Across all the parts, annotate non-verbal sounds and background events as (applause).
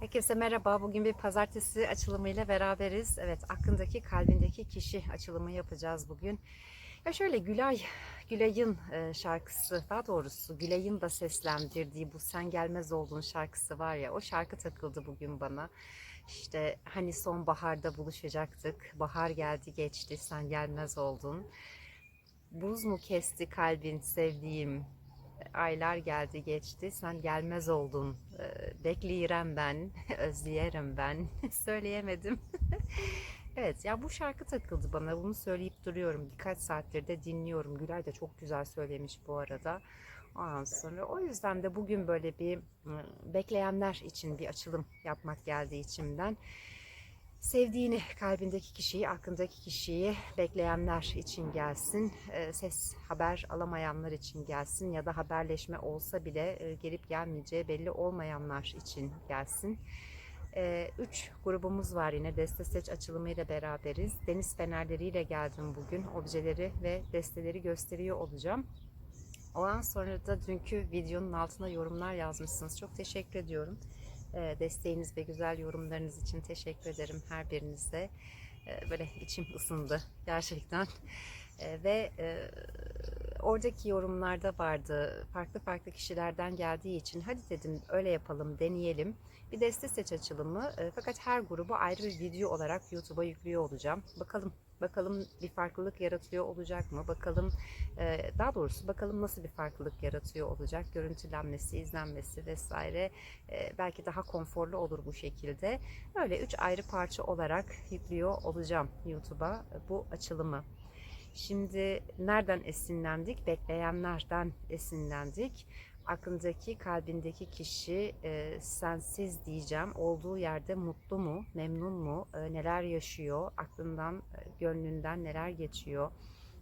Herkese merhaba. Bugün bir pazartesi açılımıyla beraberiz. Evet, aklındaki, kalbindeki kişi açılımı yapacağız bugün. Ya şöyle Gülay, Gülay'ın e, şarkısı, daha doğrusu Gülay'ın da seslendirdiği bu Sen Gelmez Olduğun şarkısı var ya, o şarkı takıldı bugün bana. İşte hani sonbaharda buluşacaktık, bahar geldi geçti, sen gelmez oldun. Buz mu kesti kalbin sevdiğim, aylar geldi geçti. Sen gelmez oldun bekleyirem ben (laughs) özleyerim ben. (laughs) Söyleyemedim. (laughs) Evet ya bu şarkı takıldı bana. Bunu söyleyip duruyorum. Birkaç saattir de dinliyorum. Gülay da çok güzel söylemiş bu arada. Ondan sonra o yüzden de bugün böyle bir bekleyenler için bir açılım yapmak geldi içimden. Sevdiğini, kalbindeki kişiyi, aklındaki kişiyi bekleyenler için gelsin. Ee, Ses, haber alamayanlar için gelsin ya da haberleşme olsa bile e, gelip gelmeyeceği belli olmayanlar için gelsin. Ee, Üç grubumuz var yine deste seç açılımıyla beraberiz. Deniz fenerleriyle geldim bugün. Objeleri ve desteleri gösteriyor olacağım. Ondan sonra da dünkü videonun altına yorumlar yazmışsınız. Çok teşekkür ediyorum. Ee, Desteğiniz ve güzel yorumlarınız için teşekkür ederim her birinize. Ee, Böyle içim ısındı gerçekten. Ee, Ve e, oradaki yorumlarda vardı. Farklı farklı kişilerden geldiği için hadi dedim öyle yapalım, deneyelim. Bir deste seç açılımı. Fakat her grubu ayrı bir video olarak YouTube'a yüklüyor olacağım. Bakalım bakalım bir farklılık yaratıyor olacak mı? Bakalım e, daha doğrusu bakalım nasıl bir farklılık yaratıyor olacak? Görüntülenmesi, izlenmesi vesaire e, belki daha konforlu olur bu şekilde. Öyle üç ayrı parça olarak yüklüyor olacağım YouTube'a bu açılımı. Şimdi nereden esinlendik? Bekleyenlerden esinlendik. Aklındaki, kalbindeki kişi e, sensiz diyeceğim. Olduğu yerde mutlu mu, memnun mu, e, neler yaşıyor, aklından, e, gönlünden neler geçiyor?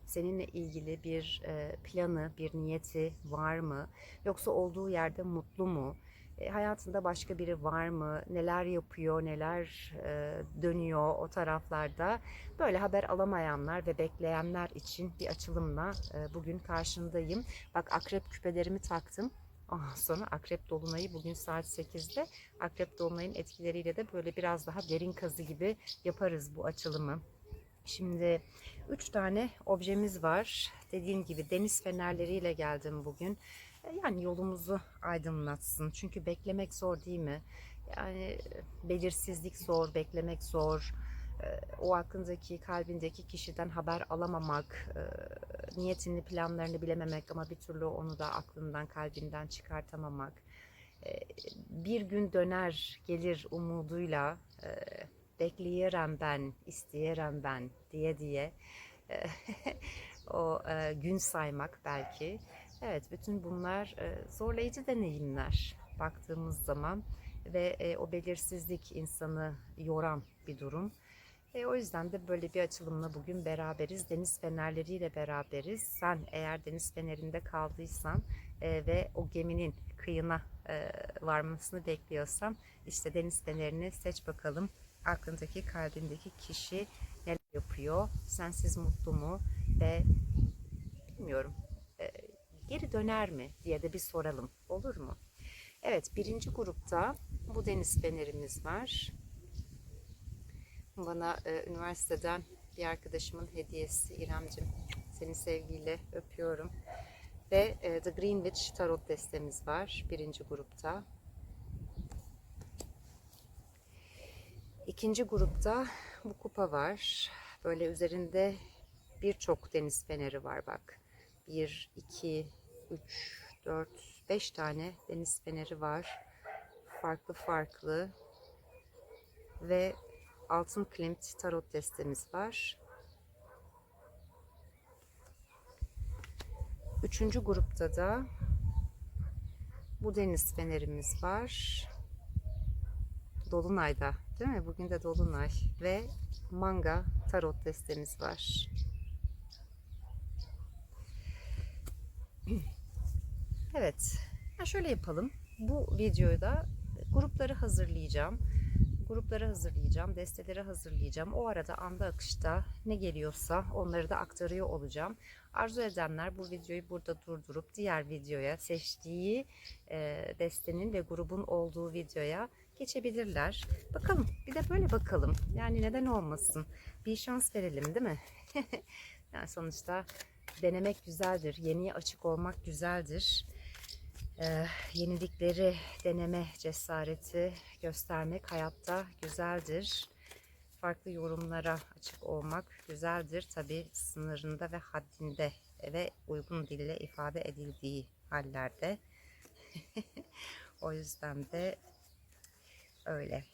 Seninle ilgili bir e, planı, bir niyeti var mı? Yoksa olduğu yerde mutlu mu? E, hayatında başka biri var mı? Neler yapıyor, neler e, dönüyor o taraflarda? Böyle haber alamayanlar ve bekleyenler için bir açılımla e, bugün karşındayım. Bak akrep küpelerimi taktım. Ondan sonra akrep dolunayı bugün saat 8'de akrep dolunayın etkileriyle de böyle biraz daha derin kazı gibi yaparız bu açılımı. Şimdi üç tane objemiz var. Dediğim gibi deniz fenerleriyle geldim bugün. E, Yani yolumuzu aydınlatsın. Çünkü beklemek zor değil mi? Yani e, belirsizlik zor, beklemek zor. E, O aklındaki, kalbindeki kişiden haber alamamak, niyetini, planlarını bilememek ama bir türlü onu da aklından, kalbinden çıkartamamak. Bir gün döner, gelir umuduyla bekleyerem ben, isteyerem ben diye diye (laughs) o gün saymak belki. Evet, bütün bunlar e, zorlayıcı deneyimler baktığımız zaman ve e, o belirsizlik insanı yoran bir durum. E, o yüzden de böyle bir açılımla bugün beraberiz. Deniz fenerleriyle beraberiz. Sen eğer deniz fenerinde kaldıysan e, ve o geminin kıyına e, varmasını bekliyorsan işte deniz fenerini seç bakalım. Aklındaki, kalbindeki kişi neler yapıyor? Sensiz mutlu mu? Ve bilmiyorum geri döner mi diye de bir soralım. Olur mu? Evet birinci grupta bu deniz fenerimiz var. Bana e, üniversiteden bir arkadaşımın hediyesi İremcim. Seni sevgiyle öpüyorum. Ve e, The Green Witch Tarot destemiz var birinci grupta. İkinci grupta bu kupa var. Böyle üzerinde birçok deniz feneri var bak. 1, 2, 3, 4, 5 tane deniz feneri var. Farklı farklı. Ve altın klimt tarot destemiz var. Üçüncü grupta da bu deniz fenerimiz var. Dolunay'da değil mi? Bugün de Dolunay ve manga tarot destemiz var. Evet. Ya şöyle yapalım. Bu videoda grupları hazırlayacağım. grupları hazırlayacağım, desteleri hazırlayacağım. O arada anda akışta ne geliyorsa onları da aktarıyor olacağım. Arzu edenler bu videoyu burada durdurup diğer videoya seçtiği e, destenin ve grubun olduğu videoya geçebilirler. Bakalım bir de böyle bakalım. Yani neden olmasın? Bir şans verelim değil mi? (laughs) yani sonuçta denemek güzeldir. Yeniye açık olmak güzeldir. Ee, yenilikleri deneme cesareti göstermek hayatta güzeldir. Farklı yorumlara açık olmak güzeldir. Tabi sınırında ve haddinde ve uygun dille ifade edildiği hallerde. (laughs) o yüzden de öyle.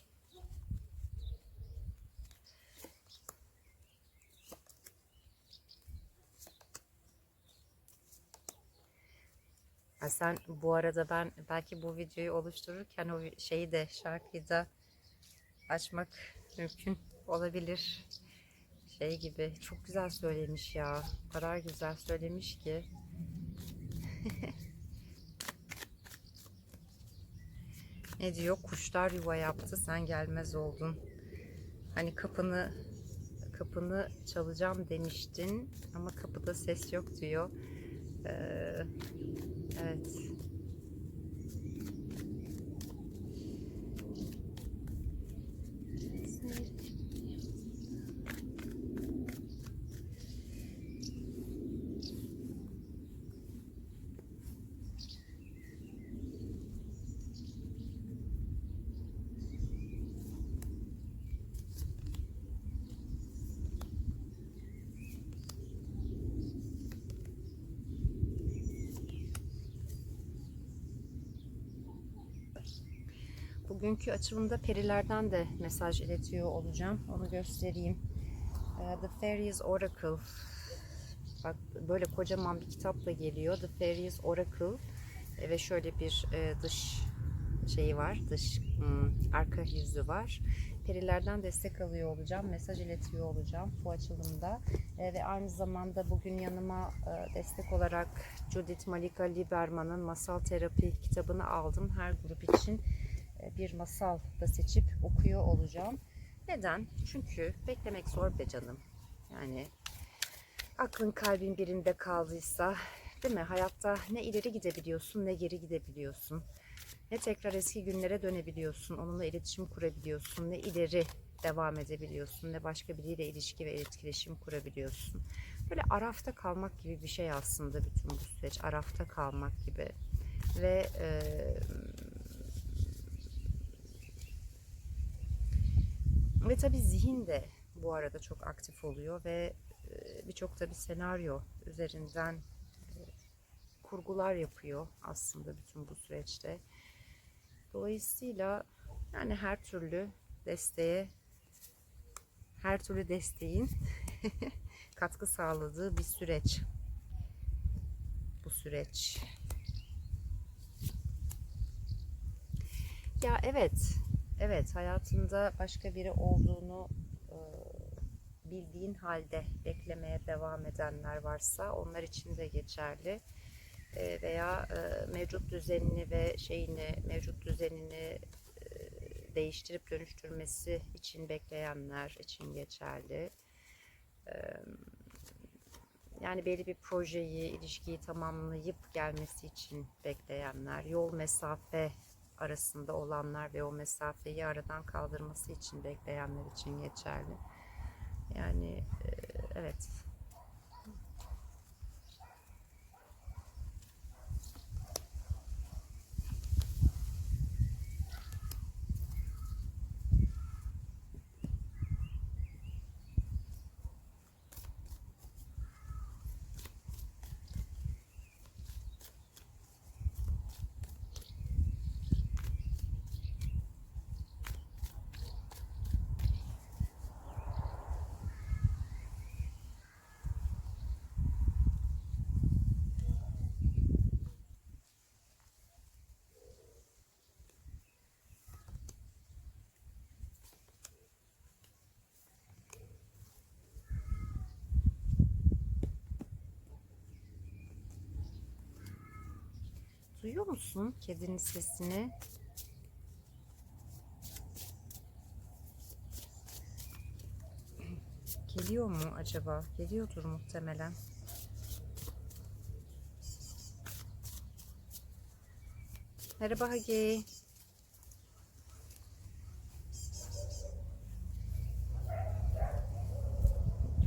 Ha sen bu arada ben belki bu videoyu oluştururken o şeyi de şarkıyı da açmak mümkün olabilir. Şey gibi çok güzel söylemiş ya. O kadar güzel söylemiş ki. (laughs) ne diyor? Kuşlar yuva yaptı sen gelmez oldun. Hani kapını kapını çalacağım demiştin ama kapıda ses yok diyor. Ee, evet. Bugünkü açılımda perilerden de mesaj iletiyor olacağım. Onu göstereyim. Ee, The Fairies Oracle. Bak böyle kocaman bir kitapla geliyor. The Fairies Oracle. Ee, Ve şöyle bir e, dış şeyi var. Dış hmm, arka yüzü var. Perilerden destek alıyor olacağım. Mesaj iletiyor olacağım bu açılımda. Ee, Ve aynı zamanda bugün yanıma e, destek olarak Judith Malika Liberman'ın Masal Terapi kitabını aldım. Her grup için e, bir masal da seçip okuyor olacağım. Neden? Çünkü beklemek zor be canım. Yani aklın kalbin birinde kaldıysa değil mi? Hayatta ne ileri gidebiliyorsun ne geri gidebiliyorsun. Ne tekrar eski günlere dönebiliyorsun. Onunla iletişim kurabiliyorsun. Ne ileri devam edebiliyorsun. Ne başka biriyle ilişki ve etkileşim kurabiliyorsun. Böyle arafta kalmak gibi bir şey aslında bütün bu süreç. Arafta kalmak gibi. Ve e, Ve tabii zihin de bu arada çok aktif oluyor ve birçok tabii senaryo üzerinden kurgular yapıyor aslında bütün bu süreçte. Dolayısıyla yani her türlü desteğe her türlü desteğin (laughs) katkı sağladığı bir süreç. Bu süreç. Ya evet, evet hayatında başka biri olduğunu e, bildiğin halde beklemeye devam edenler varsa onlar için de geçerli. E, veya e, mevcut düzenini ve şeyini, mevcut düzenini e, değiştirip dönüştürmesi için bekleyenler için geçerli. E, yani belli bir projeyi, ilişkiyi tamamlayıp gelmesi için bekleyenler, yol mesafe arasında olanlar ve o mesafeyi aradan kaldırması için bekleyenler için geçerli. Yani e, evet. Duyuyor musun kedinin sesini? Geliyor mu acaba? Geliyordur muhtemelen. Merhaba Hagi.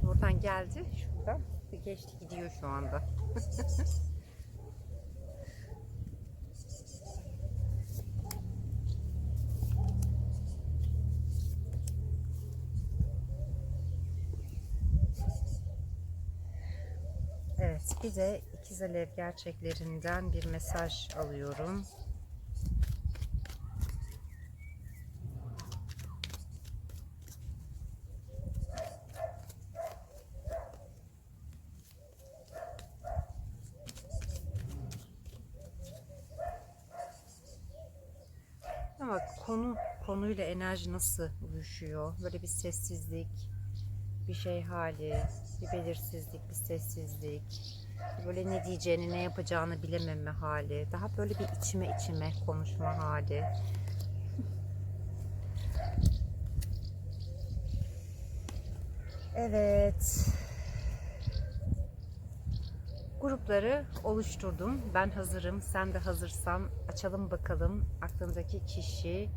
Oradan geldi. Şuradan geçti gidiyor şu anda. (laughs) bir de ikiz alev gerçeklerinden bir mesaj alıyorum. Ama konu konuyla enerji nasıl uyuşuyor? Böyle bir sessizlik, bir şey hali, bir belirsizlik, bir sessizlik. Böyle ne diyeceğini, ne yapacağını bilememe hali. Daha böyle bir içime içime konuşma hali. Evet. Grupları oluşturdum. Ben hazırım. Sen de hazırsan açalım bakalım aklındaki kişi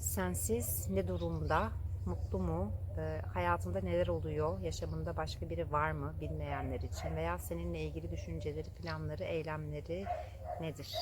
sensiz ne durumda? Mutlu mu? Ee, hayatında neler oluyor? Yaşamında başka biri var mı bilmeyenler için veya seninle ilgili düşünceleri, planları, eylemleri nedir?